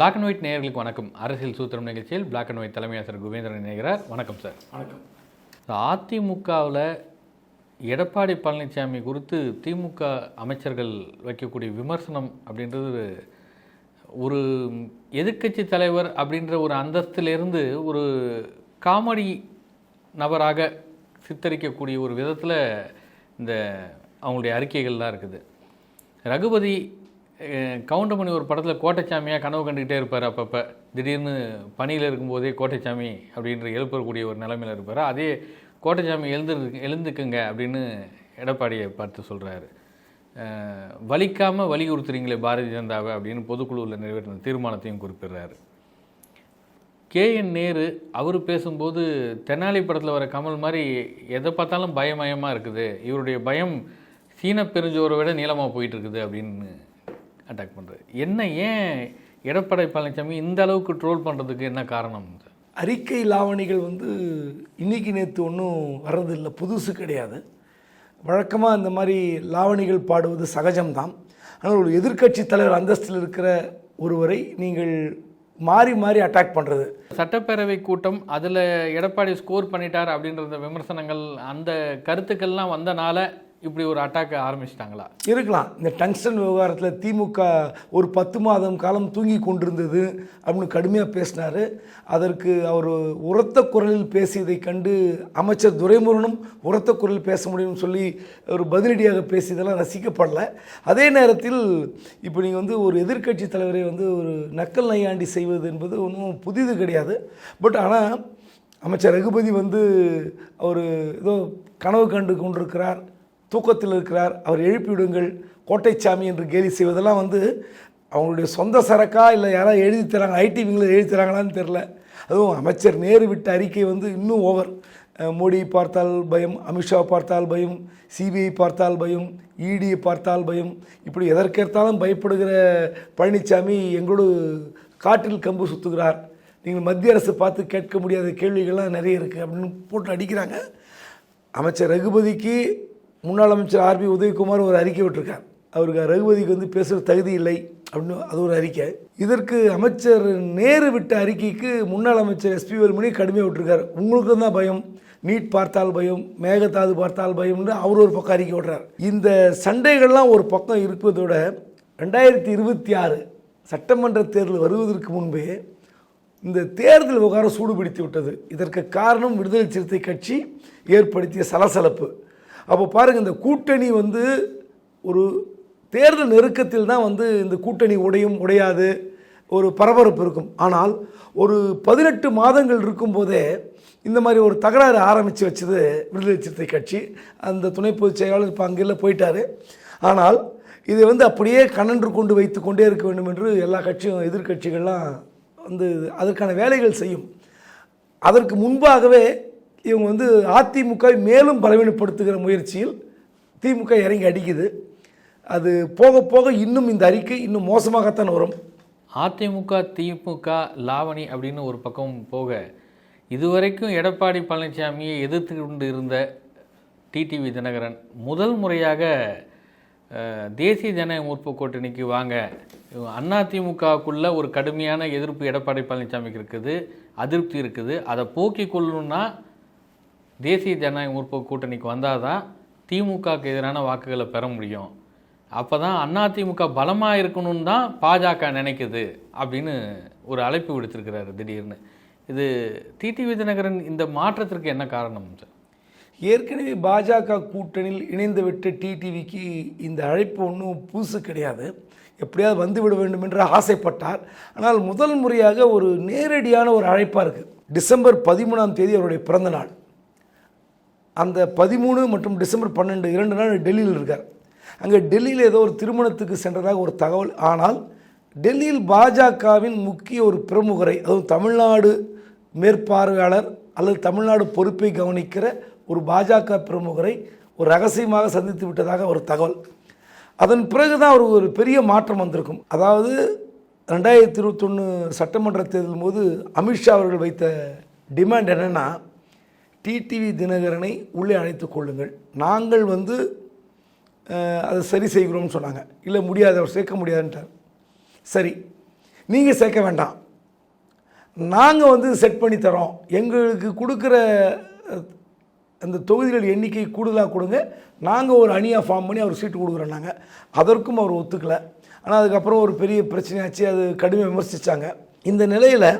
Black and white நேயர்களுக்கு வணக்கம். அரசியல் சூத்திரம் நிகழ்ச்சியில் பிளாக் அண்ட் ஒயிட் தலைமை ஆசிரியர் குபேந்திரன் இணைகிறார். வணக்கம் சார் வணக்கம். அதிமுகவில் எடப்பாடி பழனிசாமி குறித்து திமுக அமைச்சர்கள் வைக்கக்கூடிய விமர்சனம் அப்படின்றது ஒரு எதிர்க்கட்சி தலைவர் அப்படின்ற ஒரு அந்தஸ்திலிருந்து ஒரு காமெடி நபராக சித்தரிக்கக்கூடிய ஒரு விதத்தில் இந்த அவங்களுடைய அறிக்கைகள்லாம் இருக்குது. ரகுபதி கவுண்டமணி ஒரு படத்தில் கோட்டைச்சாமியாக கனவு கண்டுக்கிட்டே இருப்பார் அப்பப்போ. திடீர்னு பணியில் இருக்கும்போதே கோட்டைச்சாமி அப்படின்ற எழுப்பக்கூடிய ஒரு நிலமையில் இருப்பார். அதே கோட்டைச்சாமி எழுந்து எழுந்துக்குங்க அப்படின்னு எடப்பாடியை பார்த்து சொல்கிறாரு வலிக்காமல் வலியுறுத்துறீங்களே பாரதிய ஜனதாவை அப்படின்னு பொதுக்குழுவில் நிறைவேற்றின தீர்மானத்தையும் குறிப்பிடுறாரு. கே என் நேரு அவர் பேசும்போது தெனாலி படத்தில் வர கமல் மாதிரி எதை பார்த்தாலும் பயமயமாக இருக்குது. இவருடைய பயம் சீன பெருஞ்சோரை விட நீளமாக போயிட்டுருக்குது அப்படின்னு அட்டாக் பண்ணுறாரு என்ன ஏன் எடப்பாடி பழனிசாமி இந்த அளவுக்கு ட்ரோல் பண்ணுறதுக்கு என்ன காரணம்? அறிக்கை லாவணிகள் வந்து இன்னைக்கு நேற்று ஒன்றும் வர்றதில்லை. புதுசு கிடையாது. வழக்கமாக இந்த மாதிரி லாவணிகள் பாடுவது சகஜம்தான். ஆனால் ஒரு எதிர்க்கட்சி தலைவர் அந்தஸ்தில் இருக்கிற ஒருவரை நீங்கள் மாறி மாறி அட்டாக் பண்ணுறது சட்டப்பேரவை கூட்டம் அதில் எடப்பாடி ஸ்கோர் பண்ணிட்டார் அப்படின்ற விமர்சனங்கள் அந்த கருத்துக்கள்லாம் வந்தனால இப்படி ஒரு அட்டாக் ஆரம்பிச்சிட்டாங்களா? இருக்கலாம். இந்த டங்ஸ்டன் விவகாரத்தில் திமுக ஒரு பத்து மாதம் காலம் தூங்கி கொண்டிருந்தது அப்படின்னு கடுமையாக பேசினார். அதற்கு அவர் உரத்த குரலில் பேசியதை கண்டு அமைச்சர் துரைமுருகனும் உரத்த குரலில் பேச முடியும்னு சொல்லி ஒரு பதிலடியாக பேசியதெல்லாம் ரசிக்கப்படல. அதே நேரத்தில் இப்போ நீங்கள் வந்து ஒரு எதிர்க்கட்சி தலைவரை வந்து ஒரு நக்கல் நையாண்டி செய்வது என்பது ஒன்றும் புதிது கிடையாது. பட் ஆனால் அமைச்சர் ரகுபதி வந்து அவர் ஏதோ கனவு கண்டு கொண்டிருக்கிறார். தூக்கத்தில் இருக்கிறார். அவர் எழுப்பிவிடுங்கள். கோட்டைச்சாமி என்று கேலி செய்வதெல்லாம் வந்து அவங்களுடைய சொந்த சரக்கா இல்லை யாராவது எழுதி தராங்க ஐடி விங்கில் எழுதி தராங்களான்னு தெரில அதுவும் அமைச்சர் நேரு விட்ட அறிக்கை வந்து இன்னும் ஓவர். மோடியை பார்த்தால் பயம் அமித்ஷா பார்த்தால் பயம் சிபிஐ பார்த்தால் பயம் இடியை பார்த்தால் பயம். இப்படி எதற்கேற்றாலும் பயப்படுகிற பழனிசாமி எங்களோடு காற்றில் கம்பு சுற்றுகிறார் நீங்கள் மத்திய அரசு பார்த்து கேட்க முடியாத கேள்விகள்லாம் நிறைய இருக்குது அப்படின்னு போட்டு அடிக்கிறாங்க. அமைச்சர் ரகுபதிக்கு முன்னாள் அமைச்சர் ஆர்பி உதயகுமார் ஒரு அறிக்கை விட்டுருக்கார். அவருக்கு ரகுபதிக்கு வந்து பேசுகிற தகுதி இல்லை அப்படின்னு அது ஒரு அறிக்கை. இதற்கு அமைச்சர் நேரு விட்ட அறிக்கைக்கு முன்னாள் அமைச்சர் எஸ்பி வேலுமணி கடுமையாக விட்டுருக்கார். உங்களுக்கு தான் பயம். நீட் பார்த்தால் பயம். மேகதாது பார்த்தால் பயம்னு அவர் ஒரு பக்கம் அறிக்கை விடுறார். இந்த சண்டைகள்லாம் ஒரு பக்கம் இருப்பதோட ரெண்டாயிரத்தி இருபத்தி ஆறு சட்டமன்ற தேர்தல் வருவதற்கு முன்பே இந்த தேர்தல் விவகாரம் சூடுபிடித்து விட்டது. இதற்கு காரணம் விடுதலை சிறுத்தை கட்சி ஏற்படுத்திய சலசலப்பு. அப்போ பாருங்கள் இந்த கூட்டணி வந்து ஒரு தேர்தல் நெருக்கத்தில் தான் வந்து இந்த கூட்டணி உடையும் உடையாது. ஒரு பரபரப்பு இருக்கும். ஆனால் ஒரு பதினெட்டு மாதங்கள் இருக்கும்போதே இந்த மாதிரி ஒரு தகராறு ஆரம்பித்து வச்சது விடுதலை சிறுத்தை கட்சி. அந்த துணை பொதுச் செயலாளர் இப்போ அங்கெல்லாம் போயிட்டார். ஆனால் இதை வந்து அப்படியே கண்ணன்று கொண்டு வைத்து கொண்டே இருக்க வேண்டும் என்று எல்லா கட்சியும் எதிர்க்கட்சிகள்லாம் வந்து அதற்கான வேலைகள் செய்யும். அதற்கு முன்பாகவே இவங்க வந்து அதிமுகவை மேலும் பலவீனப்படுத்துகிற முயற்சியில் திமுக இறங்கி அடிக்குது. அது போக போக இன்னும் இந்த அறிக்கை இன்னும் மோசமாகத்தான் வரும். அதிமுக திமுக லாவணி அப்படின்னு ஒரு பக்கம் போக இதுவரைக்கும் எடப்பாடி பழனிசாமியை எதிர்த்து கொண்டு இருந்த டிடிவி தினகரன் முதல் முறையாக தேசிய ஜனநாயக முற்போக்கு கூட்டணிக்கு வாங்க அதிமுகவுக்குள்ள ஒரு கடுமையான எதிர்ப்பு எடப்பாடி பழனிசாமிக்கு இருக்குது அதிருப்தி இருக்குது. அதை போக்கிக் கொள்ளணும்னா தேசிய ஜனநாயக முற்போக்கு கூட்டணிக்கு வந்தால் தான் திமுகவுக்கு எதிரான வாக்குகளை பெற முடியும். அப்போ தான் அதிமுக பலமாக இருக்கணும்னு தான் பாஜக நினைக்குது அப்படின்னு ஒரு அழைப்பு விடுத்திருக்கிறாரு திடீர்னு. இது டிடிவி தினகரன் இந்த மாற்றத்திற்கு என்ன காரணம் சார்? ஏற்கனவே பாஜக கூட்டணியில் இணைந்துவிட்டு டிடிவிக்கு இந்த அழைப்பு ஒன்றும் புதுசு கிடையாது. எப்படியாவது வந்து விட வேண்டும் என்று ஆசைப்பட்டார். ஆனால் முதல் முறையாக ஒரு நேரடியான ஒரு அழைப்பாக இருக்குது டிசம்பர் பதிமூணாம் தேதி அவருடைய பிறந்த நாள். அந்த பதிமூணு மற்றும் டிசம்பர் பன்னெண்டு இரண்டு நாள் டெல்லியில் இருக்கார். அங்கே டெல்லியில் ஏதோ ஒரு திருமணத்துக்கு சென்றதாக ஒரு தகவல். ஆனால் டெல்லியில் பாஜகவின் முக்கிய ஒரு பிரமுகரை அதுவும் தமிழ்நாடு மேற்பார்வையாளர் அல்லது தமிழ்நாடு பொறுப்பை கவனிக்கிற ஒரு பாஜக பிரமுகரை ஒரு ரகசியமாக சந்தித்து விட்டதாக ஒரு தகவல். அதன் பிறகு தான் ஒரு ஒரு பெரிய மாற்றம் வந்திருக்கும். அதாவது ரெண்டாயிரத்தி இருபத்தொன்று சட்டமன்ற தேர்தல் போது அமித்ஷா அவர்கள் வைத்த டிமாண்ட் என்னென்னா டிடிவி தினகரனை உள்ளே அழைத்து கொள்ளுங்கள். நாங்கள் வந்து அதை சரி செய்கிறோம்னு சொன்னாங்க. இல்லை முடியாது அவர் சேர்க்க முடியாதுன்ட்டார். சரி நீங்கள் சேர்க்க வேண்டாம். நாங்கள் வந்து செட் பண்ணி தரோம். எங்களுக்கு கொடுக்குற அந்த தொகுதிகள் எண்ணிக்கை கூடுதலாக கொடுங்க. நாங்கள் ஒரு அணியாக ஃபார்ம் பண்ணி அவர் சீட்டு கொடுக்குறோம் நாங்கள் அதற்கும் அவர் ஒத்துக்கலை. ஆனால் அதுக்கப்புறம் ஒரு பெரிய பிரச்சனையாச்சு. அது கடுமையாக விமர்சித்தாங்க இந்த நிலையில்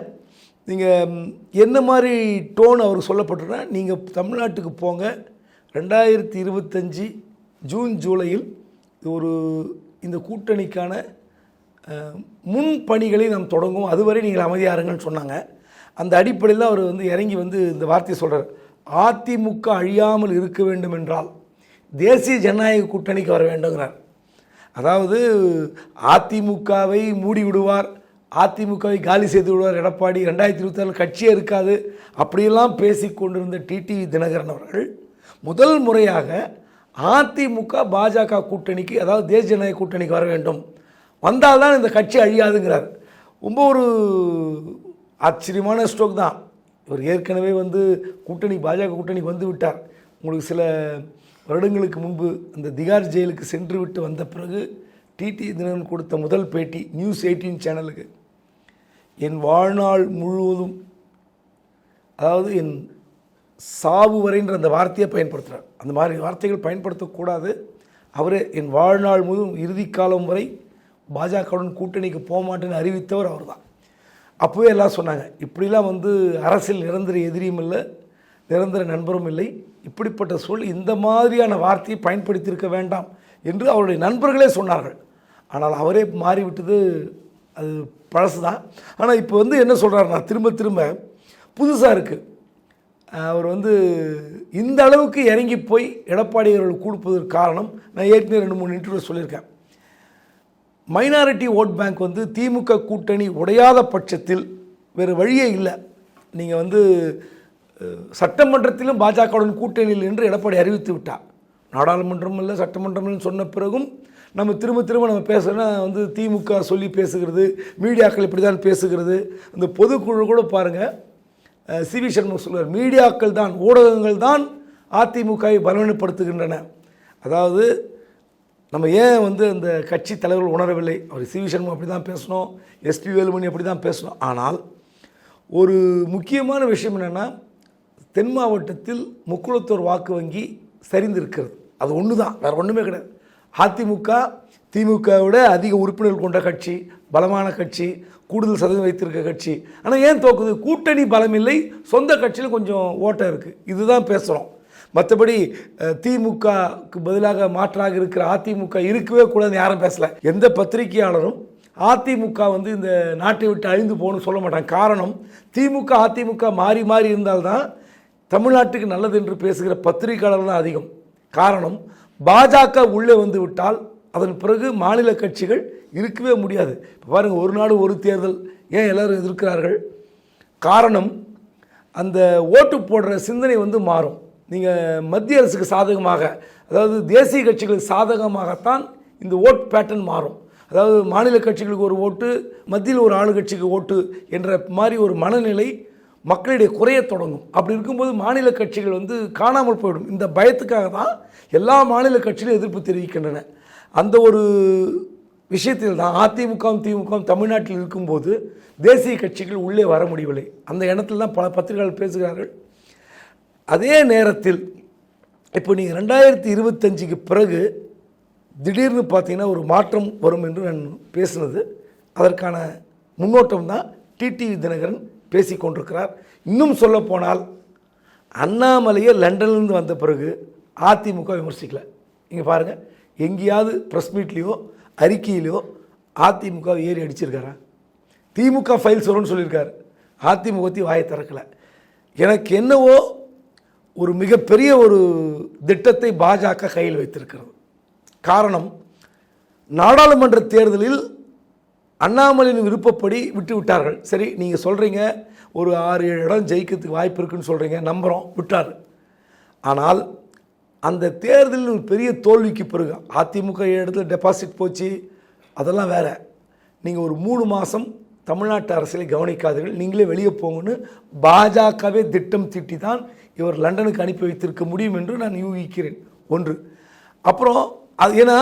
நீங்கள் என்ன மாதிரி டோன் அவருக்கு சொல்லப்பட்டுனா நீங்கள் தமிழ்நாட்டுக்கு போங்க. ரெண்டாயிரத்தி இருபத்தஞ்சி ஜூன் ஜூலையில் ஒரு இந்த கூட்டணிக்கான முன் பணிகளை நாம் தொடங்குவோம் அதுவரை நீங்கள் அமைதியாருங்கன்னு சொன்னாங்க. அந்த அடிப்படையில் அவர் வந்து இறங்கி வந்து இந்த வார்த்தையை சொல்கிறார் அதிமுக அழியாமல் இருக்க வேண்டும் என்றால் தேசிய ஜனநாயக கூட்டணிக்கு வர வேண்டுங்கிறார். அதாவது அதிமுகவை மூடி விடுவார் அதிமுகவை காலி செய்து விடுவார் எடப்பாடி. ரெண்டாயிரத்தி இருபத்தாறு கட்சியே இருக்காது. அப்படியெல்லாம் பேசிக் கொண்டிருந்த டிடிவி தினகரன் அவர்கள் முதல் முறையாக அதிமுக பாஜக கூட்டணிக்கு அதாவது தேசிய ஜனநாயக கூட்டணிக்கு வர வேண்டும். வந்தால்தான் இந்த கட்சி அழியாதுங்கிறார். ரொம்ப ஒரு ஆச்சரியமான ஸ்ட்ரோக் தான். இவர் ஏற்கனவே வந்து கூட்டணி பாஜக கூட்டணி வந்து விட்டார். உங்களுக்கு சில வருடங்களுக்கு முன்பு அந்த திகார் ஜெயிலுக்கு சென்று விட்டு வந்த பிறகு டிடி தினகரன் கொடுத்த முதல் பேட்டி நியூஸ் எயிட்டீன் சேனலுக்கு. என் வாழ்நாள் முழுவதும் அதாவது என் சாவு வரைன்ற அந்த வார்த்தையை பயன்படுத்துகிறார் அந்த மாதிரி வார்த்தைகள் பயன்படுத்தக்கூடாது. அவரே என் வாழ்நாள் முழுவதும் இறுதி காலம் வரை பாஜகவுடன் கூட்டணிக்கு போக மாட்டேன்னு அறிவித்தவர் அவர்தான். அப்போவே எல்லாம் சொன்னாங்க இப்படிலாம் வந்து அரசியல் நிரந்தர எதிரியும் இல்லை நிரந்தர நண்பரும் இல்லை. இப்படிப்பட்ட சூழல் இந்த மாதிரியான வார்த்தையை பயன்படுத்தியிருக்க வேண்டாம் என்று அவருடைய நண்பர்களே சொன்னார்கள். ஆனால் அவரே மாறிவிட்டது அது பழசு தான் ஆனால் இப்போ வந்து என்ன சொல்கிறாருன்னா திரும்ப திரும்ப புதுசாக இருக்குது அவர் வந்து இந்த அளவுக்கு இறங்கி போய் எடப்பாடி அவர்கள் கொடுப்பதற்கு காரணம் நான் ஏற்கனவே ரெண்டு மூணு இன்டர்வியூ சொல்லியிருக்கேன். மைனாரிட்டி ஓட் பேங்க் வந்து திமுக கூட்டணி உடையாத பட்சத்தில் வேறு வழியே இல்லை. நீங்கள் வந்து சட்டமன்றத்திலும் பாஜகவுடன் கூட்டணியில் என்று எடப்பாடி அறிவித்து விட்டார். நாடாளுமன்றம் இல்லை சட்டமன்றம் சொன்ன பிறகும் நம்ம திரும்ப திரும்ப நம்ம பேசுகிறோன்னா வந்து திமுக சொல்லி பேசுகிறது மீடியாக்கள் இப்படி தான் பேசுகிறது. இந்த பொதுக்குழு கூட பாருங்கள் சி வி சண்முகம் சொல்வார் மீடியாக்கள் தான் ஊடகங்கள் தான் அதிமுகவை பலவீனப்படுத்துகின்றன. அதாவது நம்ம ஏன் வந்து அந்த கட்சி தலைவர்கள் உணரவில்லை? அவர் சி வி சண்முகம் அப்படி தான் பேசணும் எஸ்பி வேலுமணி அப்படி தான் பேசணும். ஆனால் ஒரு முக்கியமான விஷயம் என்னென்னா தென் மாவட்டத்தில் முக்குளத்தோர் வாக்கு வங்கி சரிந்திருக்கிறது. அது ஒன்று தான் வேறு ஒன்றுமே கிடையாது. அதிமுக திமுகவோட அதிக உறுப்பினர்கள் கொண்ட கட்சி பலமான கட்சி கூடுதல் சதவீதம் வைத்திருக்க கட்சி. ஆனால் ஏன் தோக்குது? கூட்டணி பலமில்லை சொந்த கட்சியில் கொஞ்சம் ஓட்டம் இருக்குது இதுதான் பேசுகிறோம் மற்றபடி திமுகக்கு பதிலாக மாற்றாக இருக்கிற அதிமுக இருக்கவே கூடாதுன்னு யாரும் பேசலை. எந்த பத்திரிகையாளரும் அதிமுக வந்து இந்த நாட்டை விட்டு அழிந்து போகணும்னு சொல்ல மாட்டாங்க. காரணம் திமுக அதிமுக மாறி மாறி இருந்தால்தான் தமிழ்நாட்டுக்கு நல்லது என்று பேசுகிற பத்திரிகையாளர்கள் தான் அதிகம். காரணம் பாஜக உள்ளே வந்து விட்டால் அதன் பிறகு மாநில கட்சிகள் இருக்கவே முடியாது. இப்போ பாருங்கள் ஒரு நாடு ஒரு தேர்தல் ஏன் எல்லோரும் எதிர்க்கிறார்கள்? காரணம் அந்த ஓட்டு போடுற சிந்தனை வந்து மாறும். நீங்கள் மத்திய அரசுக்கு சாதகமாக அதாவது தேசிய கட்சிகளுக்கு சாதகமாகத்தான் இந்த ஓட் பேட்டர்ன் மாறும். அதாவது மாநில கட்சிகளுக்கு ஒரு ஓட்டு மத்தியில் ஒரு ஆளுங்கட்சிக்கு ஓட்டு என்ற மாதிரி ஒரு மனநிலை மக்களிடையே குறையத் தொடங்கும். அப்படி இருக்கும்போது மாநில கட்சிகள் வந்து காணாமல் போயிடும். இந்த பயத்துக்காக தான் எல்லா மாநில கட்சிகளும் எதிர்ப்பு தெரிவிக்கின்றன. அந்த ஒரு விஷயத்தில் தான் அதிமுகவும் திமுகவும் தமிழ்நாட்டில் இருக்கும்போது தேசிய கட்சிகள் உள்ளே வர முடியவில்லை. அந்த இடத்துல தான் பல பத்திரிகைகள் பேசுகிறார்கள். அதே நேரத்தில் இப்போ நீங்கள் ரெண்டாயிரத்தி இருபத்தஞ்சிக்கு பிறகு திடீர்னு பார்த்தீங்கன்னா ஒரு மாற்றம் வரும் என்று நான் பேசினது. அதற்கான முன்னோட்டம் தான் டிடிவி தினகரன் பேசி கொண்டிருக்கிறார் இன்னும் சொல்லப்போனால் அண்ணாமலையை லண்டன்லேருந்து வந்த பிறகு அதிமுக விமர்சிக்கல. இங்கே பாருங்கள் எங்கேயாவது ப்ரெஸ் மீட்லேயோ அறிக்கையிலையோ அதிமுக ஏறி அடிச்சிருக்காரா? திமுக ஃபைல்ஸ் வரும்னு சொல்லியிருக்காரு. அதிமுகத்தையும் வாயை திறக்கலை. எனக்கு என்னவோ ஒரு மிகப்பெரிய ஒரு திட்டத்தை பாஜக கையில் வைத்திருக்கிறது. காரணம் நாடாளுமன்ற தேர்தலில் அண்ணாமலையின் விருப்பப்படி விட்டு விட்டார்கள் சரி நீங்கள் சொல்கிறீங்க ஒரு ஆறு ஏழு இடம் ஜெயிக்கிறதுக்கு வாய்ப்பு இருக்குன்னு சொல்கிறீங்க நம்புகிறோம் விட்டார். ஆனால் அந்த தேர்தலில் ஒரு பெரிய தோல்விக்கு பிறகு அதிமுக இடத்துல டெபாசிட் போச்சு அதெல்லாம் வேறு. நீங்கள் ஒரு மூணு மாதம் தமிழ்நாட்டு அரசியலை கவனிக்காதீர்கள் நீங்களே வெளியே போங்கன்னு பாஜகவே திட்டம் திட்டி தான் இவர் லண்டனுக்கு அனுப்பி வைத்திருக்க முடியும் என்று நான் யூகிக்கிறேன். ஒன்று. அப்புறம் அது ஏன்னா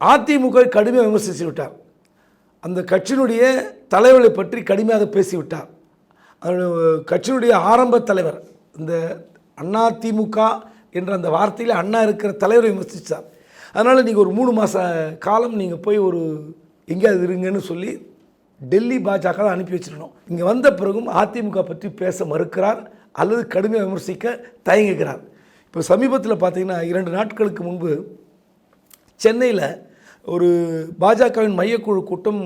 அதிமுக கடுமையாக விமர்சித்து விட்டார். அந்த கட்சியினுடைய தலைவர்களை பற்றி கடுமையாக பேசிவிட்டார். அவருடைய கட்சியினுடைய ஆரம்ப தலைவர் இந்த அண்ணா திமுக என்ற அந்த வார்த்தையில் அண்ணா இருக்கிற தலைவரை விமர்சித்தார் அதனால் நீங்கள் ஒரு மூணு மாத காலம் நீங்கள் போய் ஒரு எங்கேயாவது இருங்கன்னு சொல்லி டெல்லி பாஜக தான் அனுப்பி வச்சிடணும் இங்கே வந்த பிறகும் அதிமுக பற்றி பேச மறுக்கிறார் அல்லது கடுமையாக விமர்சிக்க தயங்குகிறார். இப்போ சமீபத்தில் பார்த்தீங்கன்னா இரண்டு நாட்களுக்கு முன்பு சென்னையில் ஒரு பாஜகவின் மையக்குழு கூட்டம்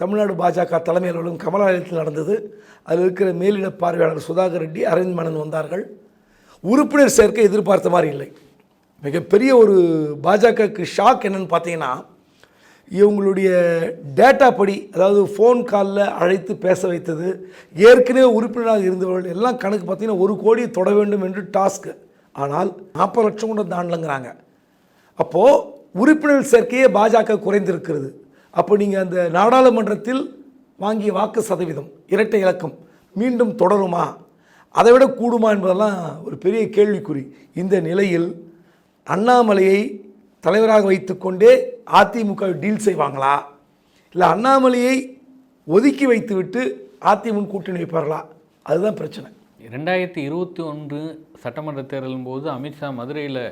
தமிழ்நாடு பாஜக தலைமை அலுவலகம் கமலாலயத்தில் நடந்தது. அதில் இருக்கிற மேலிட பார்வையாளர் சுதாகர் ரெட்டி அரவிந்த் மேனன் வந்தார்கள். உறுப்பினர் சேர்க்கை எதிர்பார்த்த மாதிரி இல்லை. மிகப்பெரிய ஒரு பாஜகவுக்கு ஷாக் என்னன்னு பார்த்தீங்கன்னா இவங்களுடைய டேட்டா படி அதாவது ஃபோன் காலில் அழைத்து பேச வைத்தது ஏற்கனவே உறுப்பினராக இருந்தவர்கள் எல்லாம் கணக்கு பார்த்தீங்கன்னா ஒரு கோடி தொட வேண்டும் என்று டாஸ்க்கு ஆனால் நாற்பது லட்சம் கூட தாண்டலங்கிறாங்க. அப்போது உறுப்பினர் சேர்க்கையே பாஜக குறைந்திருக்கிறது. அப்போ நீங்கள் அந்த நாடாளுமன்றத்தில் வாங்கிய வாக்கு சதவீதம் இரட்டை இலக்கம் மீண்டும் தொடருமா? அதை விட கூடுமா என்பதெல்லாம் ஒரு பெரிய கேள்விக்குறி. இந்த நிலையில் அண்ணாமலையை தலைவராக வைத்துக்கொண்டே அதிமுக டீல் செய்வாங்களா? இல்லை அண்ணாமலையை ஒதுக்கி வைத்துவிட்டு அதிமுக கூட்டணி வைப்பார்களா அதுதான் பிரச்சனை. ரெண்டாயிரத்தி இருபத்தி ஒன்று சட்டமன்ற தேர்தலின் போது அமித்ஷா மதுரையில்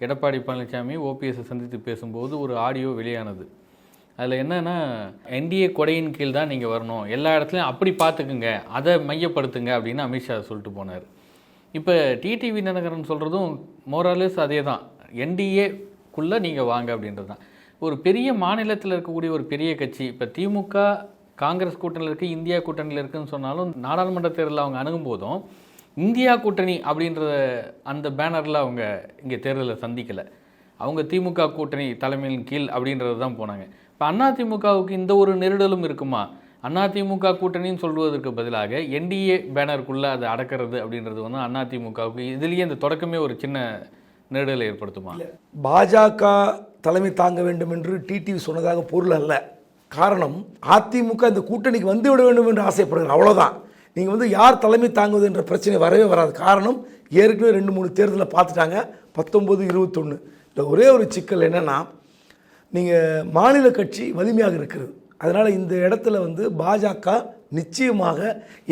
எடப்பாடி பழனிசாமி ஓபிஎஸ்ஸை சந்தித்து பேசும்போது ஒரு ஆடியோ வெளியானது. அதில் என்னென்னா என்டிஏ கொடையின் கீழ் தான் நீங்கள் வரணும். எல்லா இடத்துலையும் அப்படி பார்த்துக்குங்க அதை மையப்படுத்துங்க அப்படின்னு அமித்ஷா சொல்லிட்டு போனார். இப்போ டிடிவி தினகரன் சொல்கிறதும் மோரலஸ் அதே தான் என்டிஏக்குள்ளே நீங்கள் வாங்க அப்படின்றது தான். ஒரு பெரிய மாநிலத்தில் இருக்கக்கூடிய ஒரு பெரிய கட்சி இப்போ திமுக காங்கிரஸ் கூட்டணியில் இருக்குது இந்தியா கூட்டணியில் இருக்குதுன்னு சொன்னாலும் நாடாளுமன்ற தேர்தலில் அவங்க அணுகும் போதும் இந்தியா கூட்டணி அப்படின்ற அந்த பேனரில் அவங்க இங்கே தேர்தலை சந்திக்கலை. அவங்க திமுக கூட்டணி தலைமையின் கீழ் அப்படின்றது தான் போனாங்க. இப்போ அதிமுகவுக்கு இந்த ஒரு நெருடலும் இருக்குமா? அதிமுக கூட்டணின்னு சொல்வதற்கு பதிலாக என்டிஏ பேனருக்குள்ளே அதை அடக்கிறது அப்படின்றது வந்து அதிமுகவுக்கு இதுலேயே இந்த தொடக்கமே ஒரு சின்ன நெருடலை ஏற்படுத்துமா? பாஜக தலைமை தாங்க வேண்டும் என்று டிடிவி சொன்னதாக பொருள் அல்ல. காரணம் அதிமுக இந்த கூட்டணிக்கு வந்து விட வேண்டும் என்று ஆசைப்படுகிறார். அவ்வளோதான் நீங்கள் வந்து யார் தலைமை தாங்குவது என்ற பிரச்சனை வரவே வராது. காரணம் ஏற்கனவே ரெண்டு மூணு தேர்தலில் பார்த்துட்டாங்க. பத்தொம்பது இருபத்தொன்று இல்லை ஒரே ஒரு சிக்கல் என்னென்னா நீங்கள் மாநில கட்சி வலிமையாக இருக்கிறது. அதனால் இந்த இடத்துல வந்து பாஜக நிச்சயமாக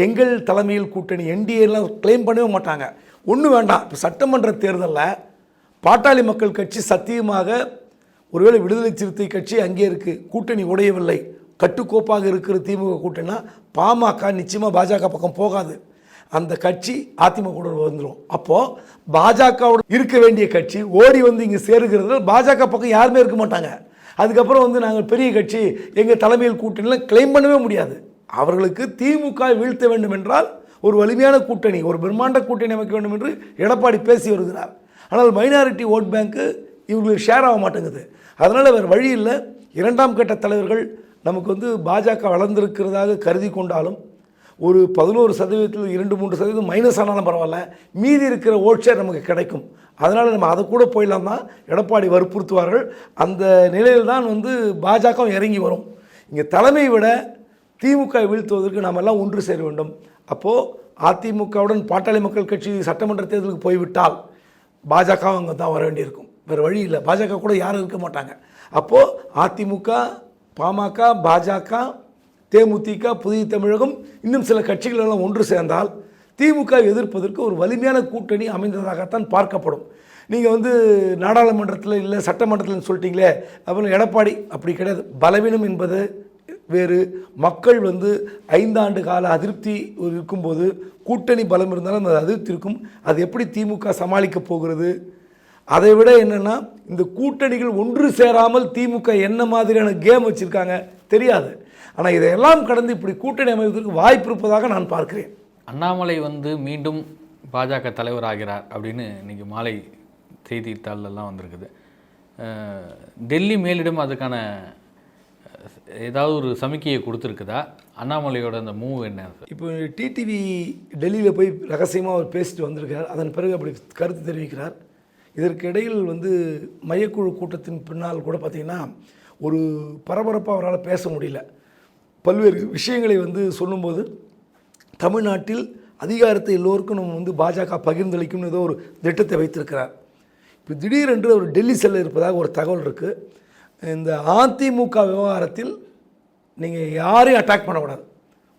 எங்கள் தலைமையில் கூட்டணி என்டிஏலாம் க்ளைம் பண்ணவே மாட்டாங்க. ஒன்றும் வேண்டாம். இப்போ சட்டமன்ற தேர்தலில் பாட்டாளி மக்கள் கட்சி சத்தியமாக ஒருவேளை விடுதலை சிறுத்தை கட்சி அங்கே இருக்குது கூட்டணி உடையவில்லை. கட்டுக்கோப்பாக இருக்கிற திமுக கூட்டம்னா பாமக நிச்சயமாக பாஜக பக்கம் போகாது. அந்த கட்சி அதிமுக கூட வந்துடும் அப்போது பாஜகவோட இருக்க வேண்டிய கட்சி ஓடி வந்து இங்கே சேருகிறதுல பாஜக பக்கம் யாருமே இருக்க மாட்டாங்க. அதுக்கப்புறம் வந்து நாங்கள் பெரிய கட்சி எங்கள் தலைமையில் கூட்டணியில் கிளைம் பண்ணவே முடியாது. அவர்களுக்கு திமுக வீழ்த்த வேண்டும் என்றால் ஒரு வலிமையான கூட்டணி ஒரு பிரம்மாண்ட கூட்டணி அமைக்க வேண்டும் என்று எடப்பாடி பேசி வருகிறார். ஆனால் மைனாரிட்டி ஓட் பேங்க்கு இவங்களுக்கு ஷேர் ஆக மாட்டேங்குது. அதனால் வேறு வழி இல்லை. இரண்டாம் கட்ட தலைவர்கள் நமக்கு வந்து பாஜக வளர்ந்திருக்கிறதாக கருதி கொண்டாலும் ஒரு பதினோரு சதவீதத்தில் இரண்டு மூன்று சதவீதம் மைனஸ் ஆனாலும் பரவாயில்ல. மீதி இருக்கிற ஓட் நமக்கு கிடைக்கும். அதனால் நம்ம அதை கூட போயிடலாம் தான். எடப்பாடி வற்புறுத்துவார்கள். அந்த நிலையில் தான் வந்து பாஜகவும் இறங்கி வரும். இங்கே தலைமை விட திமுக வீழ்த்துவதற்கு நாம் எல்லாம் ஒன்று சேர வேண்டும். அப்போது அதிமுகவுடன் பாட்டாளி மக்கள் கட்சி சட்டமன்ற தேர்தலுக்கு போய்விட்டால் பாஜகவும் அங்கே தான் வர வேண்டியிருக்கும். வேறு வழி இல்லை. பாஜக கூட யாரும் இருக்க மாட்டாங்க. அப்போது அதிமுக பாமக பாஜக தேமுதிக புதிய தமிழகம் இன்னும் சில கட்சிகள் எல்லாம் ஒன்று சேர்ந்தால் திமுக எதிர்ப்பதற்கு ஒரு வலிமையான கூட்டணி அமைந்ததாகத்தான் பார்க்கப்படும். நீங்கள் வந்து நாடாளுமன்றத்தில் இல்லை சட்டமன்றத்தில் சொல்லிட்டீங்களே அப்புறம் எடப்பாடி அப்படி கிடையாது. பலவீனம் என்பது வேறு. மக்கள் வந்து ஐந்தாண்டு கால அதிருப்தி இருக்கும்போது கூட்டணி பலம் இருந்தாலும் அந்த அதிருப்தி இருக்கும். அது எப்படி திமுக சமாளிக்க போகிறது? அதை விட என்னென்னா இந்த கூட்டணிகள் ஒன்று சேராமல் திமுக என்ன மாதிரியான கேம் வச்சுருக்காங்க தெரியாது. ஆனால் இதையெல்லாம் கடந்து இப்படி கூட்டணி அமைவதற்கு வாய்ப்பு இருப்பதாக நான் பார்க்கிறேன். அண்ணாமலை வந்து மீண்டும் பாஜக தலைவராகிறார் அப்படின்னு இன்னைக்கு மாலை செய்தித்தாள்லாம் வந்திருக்குது. டெல்லி மேலிடம் அதுக்கான ஏதாவது ஒரு சமிக்கையை கொடுத்துருக்குதா? அண்ணாமலையோட அந்த மூவ் என்ன? இப்போ டிடிவி டெல்லியில் போய் ரகசியமாக அவர் பேசிட்டு வந்திருக்கார் அதன் பிறகு அப்படி கருத்து தெரிவிக்கிறார். இதற்கு இடையில் வந்து மையக்குழு கூட்டத்தின் பின்னால் கூட பார்த்திங்கன்னா ஒரு பரபரப்பாக அவரால் பேச முடியல. பல்வேறு விஷயங்களை வந்து சொல்லும்போது தமிழ்நாட்டில் அதிகாரத்தை எல்லோருக்கும் நம்ம வந்து பாஜக பகிர்ந்தளிக்கும்னு ஏதோ ஒரு திட்டத்தை வைத்திருக்கிறார். இப்போ திடீரென்று ஒரு டெல்லி செல்ல இருப்பதாக ஒரு தகவல் இருக்குது இந்த அதிமுக விவகாரத்தில் நீங்கள் யாரையும் அட்டாக் பண்ணக்கூடாது.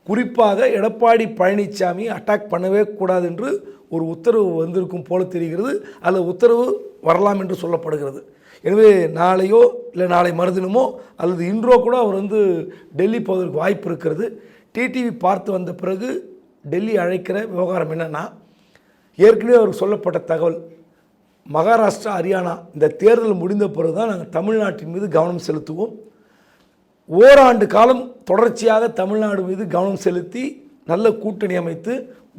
குறிப்பாக எடப்பாடி பழனிசாமி அட்டாக் பண்ணவே கூடாது என்று ஒரு உத்தரவு வந்திருக்கும் போல தெரிகிறது. அல்லது உத்தரவு வரலாம் என்று சொல்லப்படுகிறது. எனவே நாளையோ இல்லை நாளை மறுதினமோ அல்லது இன்றோ கூட அவர் வந்து டெல்லி போவதற்கு வாய்ப்பு இருக்கிறது. டிடிவி பார்த்து வந்த பிறகு டெல்லி அழைக்கிற விவகாரம் என்னென்னா ஏற்கனவே அவருக்கு சொல்லப்பட்ட தகவல் மகாராஷ்டிரா ஹரியானா இந்த தேர்தல் முடிந்த பிறகு தான் நாங்கள் தமிழ்நாட்டின் மீது கவனம் செலுத்துவோம். ஓராண்டு காலம் தொடர்ச்சியாக தமிழ்நாடு மீது கவனம் செலுத்தி நல்ல கூட்டணி அமைத்து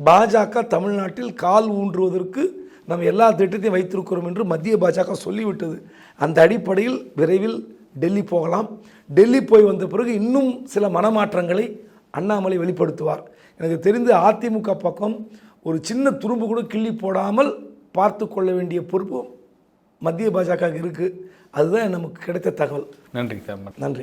பாஜக தமிழ்நாட்டில் கால் ஊன்றுவதற்கு நம்ம எல்லா திட்டத்தையும் வைத்திருக்கிறோம் என்று மத்திய பாஜக சொல்லிவிட்டது. அந்த அடிப்படையில் விரைவில் டெல்லி போகலாம். டெல்லி போய் வந்த பிறகு இன்னும் சில மனமாற்றங்களை அண்ணாமலை வெளிப்படுத்துவார். எனக்கு தெரிந்து அதிமுக பக்கம் ஒரு சின்ன துரும்பு கூட கிள்ளி போடாமல் பார்த்து கொள்ள வேண்டிய பொறுப்பு மத்திய பாஜக இருக்குது அதுதான் நமக்கு கிடைத்த தகவல். நன்றி சார். நன்றி.